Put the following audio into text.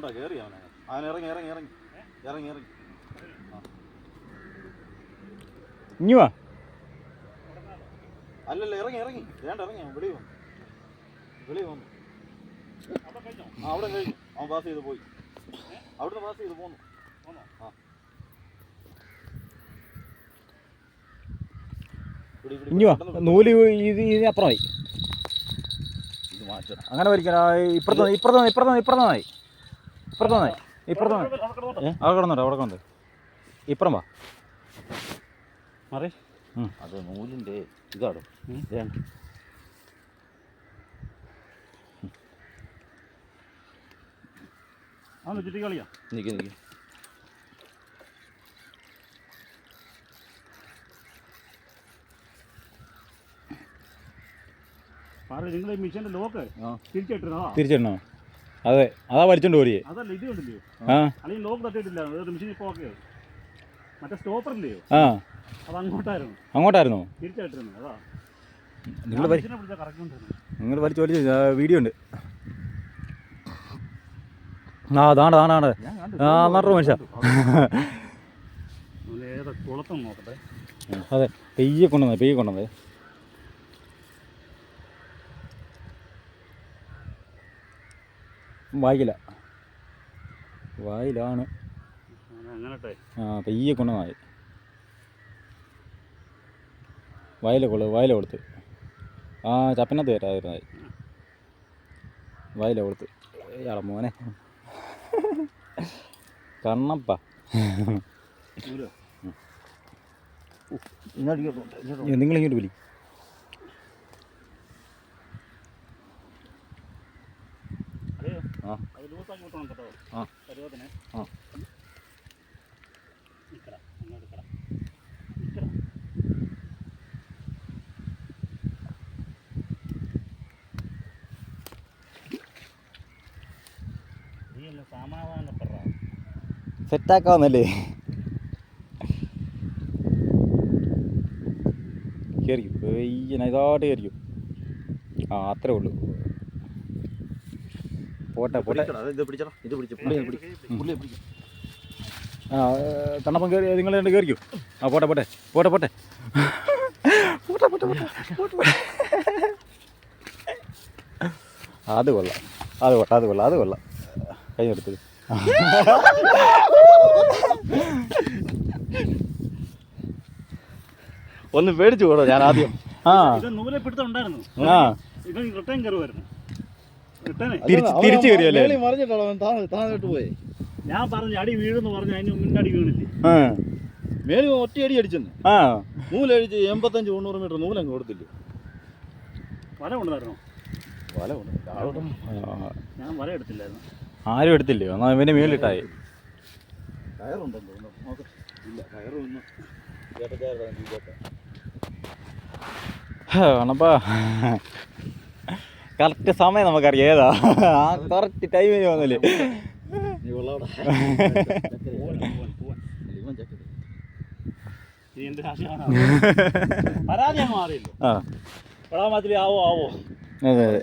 അതുകൊണ്ടാ കയറി അവനെ. അവൻ ഇറങ്ങി ഇറങ്ങി ഇറങ്ങി. ഇറങ്ങി ഇറങ്ങി. ഇനി വാ. അല്ലല്ല ഇറങ്ങി ഇറങ്ങി. വേണ്ട ഇറങ്ങി. അവൻ വെളിയിൽ വന്നു. വെളിയിൽ വന്നു. ആ അവിടെ കഴിഞ്ഞു. അവൻ പാസ് ചെയ്ത് പോയി. അവിടുന്ന് പാസ് ചെയ്ത് പോന്നു. ആ. ഇനി വാ. നൂൽ ഇത് ഇതിന് അപ്പുറമായി ഇത് മാറ്റണം. അങ്ങനെ വലിക്കണം ഇപ്പുറത്ത് ഇപ്പുറത്ത് ഇപ്പുറത്ത് ഇപ്പുറത്ത് നന്നായി ഇപ്പുറത്ത് വന്നേ. ഇപ്പുറത്ത് വന്നേ. അവിടെ കിടന്നോട്ടെ അവിടെ കിടന്നു ഇപ്പുറം വാ. മാറി. അത് നൂലിന്റെ ഇതാടും. ആ ചുറ്റി ലോക്ക് തിരിച്ചിട്ടോ തിരിച്ചിടണോ? അതെ അതാ വലിച്ചോണ്ട് പോരിയേ അതല്ല ഇത് കണ്ടില്ലയോ ആ. അല്ലെങ്കിൽ ലോക്ക് തട്ടിയിട്ടില്ല ഒരു മിഷീൻ ഇപ്പോൾ ഓക്കെ മറ്റേ സ്റ്റോപ്പർ ഇല്ലയോ ആ. അത് അങ്ങോട്ടായിരുന്നു. അങ്ങോട്ടായിരുന്നോ? തിരിച്ചായിട്ടിരുന്നു അതാ. നിങ്ങൾ നിങ്ങൾ വലിച്ചു വലിച്ചു വീഡിയോ ഉണ്ട്. ആ അതാണ് അതാണ്. ആ നട്ടു മനുഷ്യ. അതെ പെയ്യെ കൊണ്ടുവന്നേ പെയ്യെ കൊണ്ടുവന്നേ. വായിക്കില്ല. വായിലാണ്. ആ പെയ്യെ കൊണ്ടുവന്നായി വായില കൊള്ളു വായില കൊടുത്ത് ആ ചപ്പനത്ത് വരാതിരുന്നായി വായില കൊടുത്ത് ഇയാളെ മോനെ. കണ്ണപ്പ. നിങ്ങളിങ്ങോട്ട് നിങ്ങൾ ഇങ്ങോട്ട് വിളി അറിയോ ആ. അത് ലൂസാക്കി വിട്ടോണം കേട്ടോ. ആ. പരുവത്തിനെ ആ. നിക്കടാ അങ്ങോട്ട് നിക്കടാ നിക്കടാ നീ ഒന്ന് സമാധാനപ്പെടാ സെറ്റാക്കാവുന്നല്ലേ കയറിക്കും പെയ്യന ഇതായിട്ട് കയറിക്കും ആ അത്രേ ഉള്ളൂ. പോട്ടെ പോട്ടെ. ഇത് പിടിച്ചടാ ഇത് പിടിച്ച് പുള്ളിയെ പിടി പുള്ളിയെ പിടിക്കും. ആ കണ്ണപ്പം കയറി നിങ്ങൾ രണ്ട് കയറിക്കോ ആ പോട്ടെ പോട്ടെ പോട്ടെ പോട്ടെ. പോട്ടെ പോട്ടെ പോട്ടെ പോട്ടെ അത് കൊള്ളാം അത് കൊള്ളാം അത് കൊള്ളാം അത് കൊള്ളാം. കഴിഞ്ഞെടുത്തത് ഒന്ന് പേടിച്ചു കൂടോ ഞാൻ ആദ്യം. ആ. നൂലെ പിടുത്തം ഉണ്ടായിരുന്നു. ആ. ഇത് റിട്ടേൺ കയറുമായിരുന്നു. തിരിച്ച് തിരിച്ച് കയറിയല്ലേ താഴോട്ട് പോയി. ഞാൻ പറഞ്ഞു അടി വീഴുന്ന് പറഞ്ഞു അതിന് മുന്നേ അടി വീണില്ലേ? ആ. മേളി ഒറ്റയടി അടിച്ചെന്ന്. ആ. നൂലടിച്ച് എൺപത്തഞ്ച് മുന്നൂറ് മീറ്റർ നൂലങ്ങ് കൊടുത്തില്ല? വല കൊണ്ടുവരണോ വല കൊണ്ട് ഞാൻ വല എടുത്തില്ലായിരുന്നു. ആരും എടുത്തില്ലയോ എന്നാ ഇവന്റെ മേളിട്ടായി. കയറുണ്ടെന്ന് തോന്നുന്നു. ഇല്ല കയറൊന്നും ചേട്ടച്ചാരുടെ ചേട്ടാ ആണപ്പാ കറക്റ്റ് സമയം നമുക്കറിയാം. ഏതാ? ആ കറക്റ്റ് ടൈമിന് വന്നില്ലേ? പരാതി മാറിയില്ലോ? ആവോ ആവോ. അതെ അതെ.